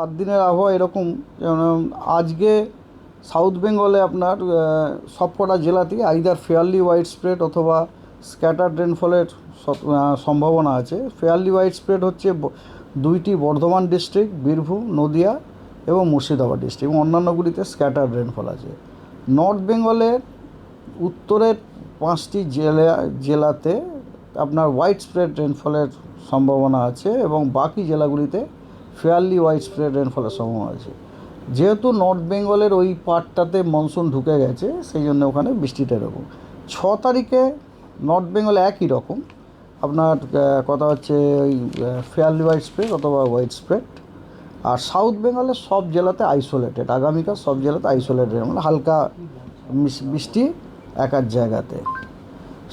সাত দিনের আবহাওয়া এরকম, যেমন আজকে সাউথ বেঙ্গলে আপনার সবকটা জেলাতেই আইদার ফেয়ারলি ওয়াইড স্প্রেড অথবা স্ক্যাটার রেনফলের সম্ভাবনা আছে। ফেয়ারলি ওয়াইড স্প্রেড হচ্ছে দুইটি বর্ধমান ডিস্ট্রিক্ট বীরভূম, নদিয়া এবং মুর্শিদাবাদ ডিস্ট্রিক্ট এবং অন্যান্যগুলিতে স্ক্যাটার রেনফল আছে। নর্থ বেঙ্গলের উত্তরের পাঁচটি জেলা, জেলাতে আপনার হোয়াইট স্প্রেড রেনফলের সম্ভাবনা আছে এবং বাকি জেলাগুলিতে ফেয়ারলি ওয়াইড স্প্রেড রেনফলের সম্ভাবনা আছে যেহেতু নর্থ বেঙ্গলের ওই পার্টটাতে মনসুন ঢুকে গেছে, সেই জন্য ওখানে বৃষ্টিটা এরকম। ছ তারিখে নর্থ বেঙ্গলে একই রকম। আপনার কথা হচ্ছে ওই ফেয়ারলি হোয়াইট স্প্রেড অথবা হোয়াইট স্প্রেড আর সাউথ বেঙ্গলের সব জেলাতে আইসোলেটেড আগামীকাল সব জেলাতে আইসোলেটেড মানে হালকা বৃষ্টি এক এক জায়গাতে।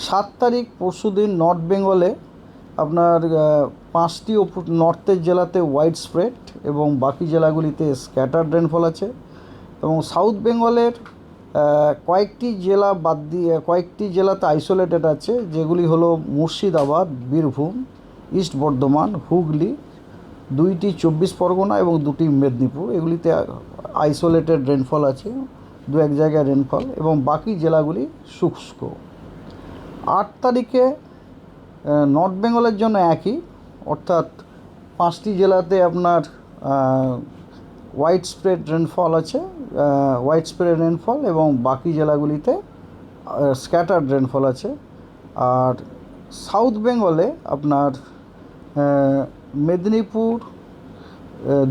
সাত তারিখ পরশু দিন নর্থ বেঙ্গলে আপনার পাঁচটি নর্থের জেলাতে হোয়াইট স্প্রেড এবং বাকি জেলাগুলিতে স্ক্যাটার রেনফল আছে এবং সাউথ বেঙ্গলের কয়েকটি জেলা বাদ দিয়ে, কয়েকটি জেলাতে আইসোলেটেড আছে, যেগুলি হলো মুর্শিদাবাদ, বীরভূম ইস্ট বর্ধমান, হুগলি, দুইটি চব্বিশ পরগনা এবং দুটি মেদিনীপুর। এগুলিতে আইসোলেটেড রেনফল আছে, দু এক জায়গায় রেনফল এবং বাকি জেলাগুলি শুষ্ক। আট তারিখে নর্থ বেঙ্গলের জন্য একই। অর্থাৎ পাঁচটি জেলাতে আপনার হোয়াইট স্প্রেড রেনফল আছে হোয়াইট স্প্রেড রেনফল এবং বাকি জেলাগুলিতে স্ক্যাটার্ড রেনফল আছে। আর সাউথ বেঙ্গলে আপনার মেদিনীপুর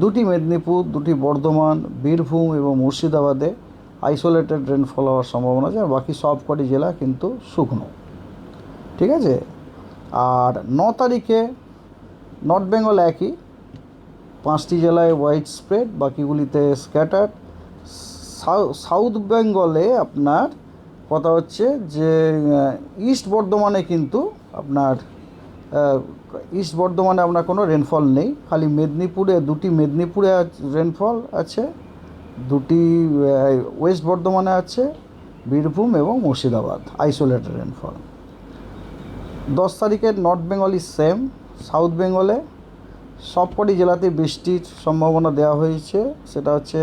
দুটি মেদিনীপুর, দুটি বর্ধমান, বীরভূম এবং মুর্শিদাবাদে আইসোলেটেড রেনফল হওয়ার সম্ভাবনা আছে, আর বাকি সব কটি জেলা কিন্তু শুকনো। ঠিক আছে? আর ন তারিখে নর্থ বেঙ্গল একই। পাঁচটি জেলায় হোয়াইট স্প্রেড বাকিগুলিতে স্ক্যাটার সাউথ বেঙ্গলে আপনার কথা হচ্ছে যে ইস্ট বর্ধমানে কিন্তু আপনার ইস্ট বর্ধমানে আপনার কোনো রেনফল নেই। খালি মেদিনীপুরে, দুটি মেদিনীপুরে রেনফল আছে, দুটি ওয়েস্ট বর্ধমানে আছে, বীরভূম এবং মুর্শিদাবাদ আইসোলেটেড রেনফল দশ তারিখের north Bengal is same south বেঙ্গলে সবকটি জেলাতে বৃষ্টির সম্ভাবনা দেওয়া হয়েছে। সেটা হচ্ছে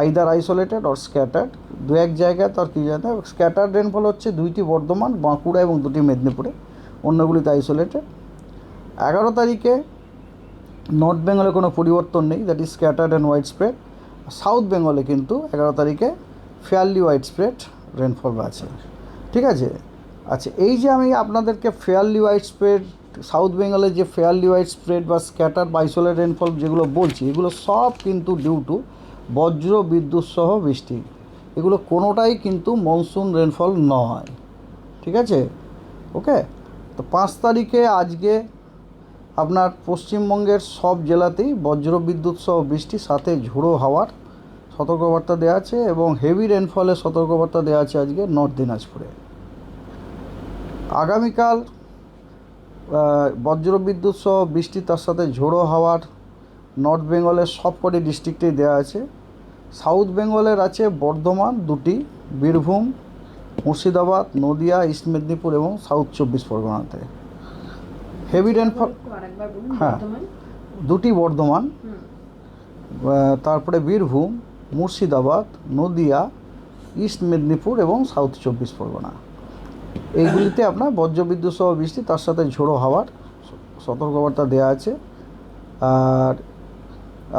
আইদার আইসোলেটেড অর স্ক্যাটার্ড দু এক জায়গায় তার কী জানে স্ক্যাটার্ড রেনফল হচ্ছে দুইটি বর্ধমান, বাঁকুড়া এবং দুটি মেদিনীপুরে। অন্যগুলিতে আইসোলেটেড এগারো তারিখে নর্থ বেঙ্গলে কোনো পরিবর্তন নেই that is scattered and widespread south বেঙ্গলে কিন্তু এগারো তারিখে ফেয়ারলি হোয়াইট স্প্রেড রেনফল আছে। ঠিক আছে? আচ্ছা এই যে আমি আপনাদেরকে ফেয়ারলি হোয়াইট স্প্রেড সাউথ বেঙ্গলের যে ফেয়ারলি হোয়াইট স্প্রেড বা স্ক্যাটার বা আইসোলেট রেনফল যেগুলো বলছি, এগুলো সব কিন্তু ডিউ টু বজ্র, বিদ্যুৎ সহ বৃষ্টি। এগুলো কোনোটাই কিন্তু মনসুন রেনফল নয়। ঠিক আছে? ওকে তো পাঁচ তারিখে আজকে আপনার পশ্চিমবঙ্গের সব জেলাতেই বজ্র, বিদ্যুৎ সহ বৃষ্টি, সাথে ঝোড়ো হাওয়ার সতর্কবার্তা দেওয়া আছে এবং হেভি রেনফলের সতর্কবার্তা দেওয়া আছে আজকে নর্থ দিনাজপুরে। আগামীকাল বজ্রবিদ্যুৎ সহ বৃষ্টি তার সাথে ঝোড়ো হাওয়ার নর্থ বেঙ্গলের সবকটি ডিস্ট্রিক্টেই দেওয়া আছে। সাউথ বেঙ্গলের আছে বর্ধমান দুটি বীরভূম মুর্শিদাবাদ নদিয়া ইস্ট মেদিনীপুর এবং সাউথ চব্বিশ পরগনাতে। হেভি রেনফল হ্যাঁ। দুটি বর্ধমান তারপরে বীরভূম মুর্শিদাবাদ নদিয়া ইস্ট মেদিনীপুর এবং সাউথ চব্বিশ পরগনা। এইগুলিতে আপনার বজ্রবিদ্যুৎ সহ বৃষ্টি তার সাথে ঝোড়ো হাওয়ার সতর্কবার্তা দেওয়া আছে। আর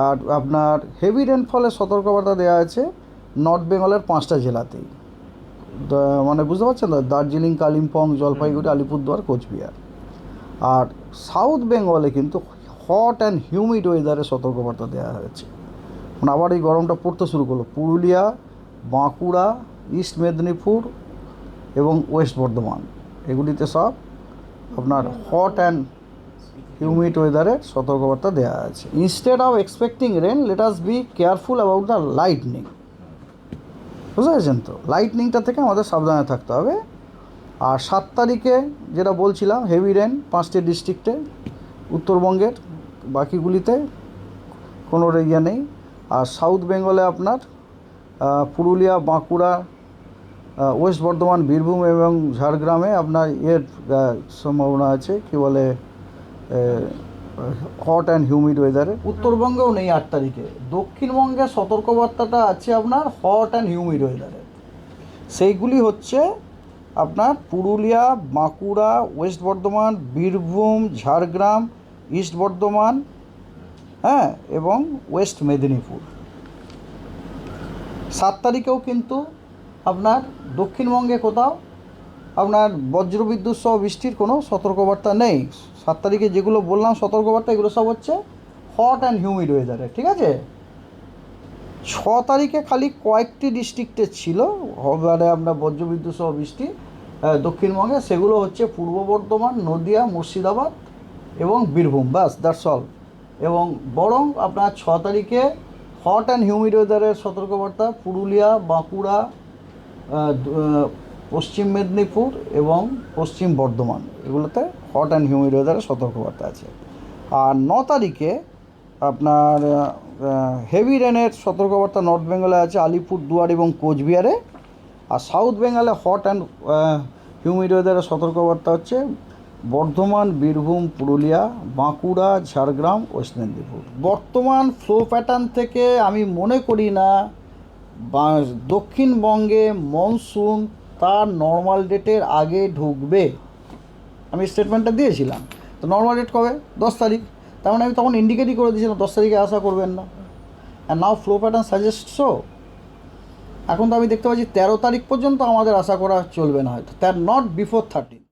আর আপনার হেভি রেনফলের সতর্কবার্তা দেওয়া আছে নর্থ বেঙ্গলের পাঁচটা জেলাতেই মানে বুঝতে পারছেন তো? দার্জিলিং কালিম্পং জলপাইগুড়ি আলিপুরদুয়ার কোচবিহার। আর সাউথ বেঙ্গলে কিন্তু হট অ্যান্ড হিউমিড ওয়েদারে সতর্কবার্তা দেওয়া হয়েছে। মানে আবার এই গরমটা পড়তে শুরু করল। পুরুলিয়া বাঁকুড়া ইস্ট মেদিনীপুর এবং ওয়েস্ট বর্ধমান। এগুলিতে সব আপনার হট অ্যান্ড হিউমিড ওয়েদারের সতর্কবার্তা দেওয়া আছে। Instead of expecting rain let us be careful about the lightning বুঝতে পেরেছেন তো? লাইটনিংটা থেকে আমাদের সাবধানে থাকতে হবে। আর সাত তারিখে যেটা বলছিলাম হেভি রেন পাঁচটি ডিস্ট্রিক্টে উত্তরবঙ্গের বাকিগুলিতে কোনো ইয়ে নেই। আর সাউথ বেঙ্গলে আপনার পুরুলিয়া, বাঁকুড়া ওয়েস্ট বর্ধমান বীরভূম এবং ঝাড়গ্রামে আপনার আহ, সম্ভাবনা আছে কি বলে হট অ্যান্ড হিউমিড ওয়েদারে উত্তরবঙ্গেও নেই আট তারিখে। দক্ষিণবঙ্গে সতর্কবার্তাটা আছে আপনার হট অ্যান্ড হিউমিড ওয়েদারে সেইগুলি হচ্ছে আপনার পুরুলিয়া বাঁকুড়া ওয়েস্ট বর্ধমান বীরভূম ঝাড়গ্রাম ইস্ট বর্ধমান হ্যাঁ এবং ওয়েস্ট মেদিনীপুর। সাত তারিখেও কিন্তু আপনার দক্ষিণবঙ্গে কোথাও আপনার বজ্রবিদ্যুৎ সহ বৃষ্টির কোনো সতর্কবার্তা নেই। সাত তারিখে যেগুলো বললাম, সতর্কবার্তা, এগুলো সব হচ্ছে হট অ্যান্ড হিউমিড ওয়েদারে ঠিক আছে? ছ তারিখে খালি কয়েকটি ডিস্ট্রিক্টে ছিল মানে আপনার বজ্রবিদ্যুৎ সহ বৃষ্টি দক্ষিণবঙ্গে, সেগুলো হচ্ছে পূর্ব বর্ধমান, নদিয়া, মুর্শিদাবাদ এবং বীরভূম, ব্যাস দ্যাটস অল এবং বরং আপনার ছ তারিখে হট অ্যান্ড হিউমিড ওয়েদারের সতর্কবার্তা, পুরুলিয়া, বাঁকুড়া পশ্চিম মেদিনীপুর এবং পশ্চিম বর্ধমান। এগুলোতে হট অ্যান্ড হিউমিড ওয়েদারের সতর্কবার্তা আছে। আর ন তারিখে আপনার হেভি রেনের সতর্কবার্তা নর্থ বেঙ্গলে আছে, আলিপুর, দুয়ার এবং কোচবিহারে। আর সাউথ বেঙ্গলে হট অ্যান্ড হিউমিড ওয়েদারের সতর্কবার্তা হচ্ছে বর্ধমান, বীরভূম, পুরুলিয়া, বাঁকুড়া, ঝাড়গ্রাম, ওয়েস্ট মেদিনীপুর। বর্তমান ফ্লো প্যাটার্ন থেকে আমি মনে করি না দক্ষিণবঙ্গে মনসুন তার নর্মাল ডেটের আগে ঢুকবে। আমি স্টেটমেন্টটা দিয়েছিলাম। তো নর্মাল ডেট কবে? দশ তারিখ। তার মানে আমি তখন ইন্ডিকেটই করে দিয়েছিলাম, দশ তারিখে আশা করবেন না। And now flow pattern suggest so এখন তো আমি দেখতে পাচ্ছি তেরো তারিখ পর্যন্ত আমাদের আশা করা চলবে না হয়তো। তার নট বিফোর থার্টিন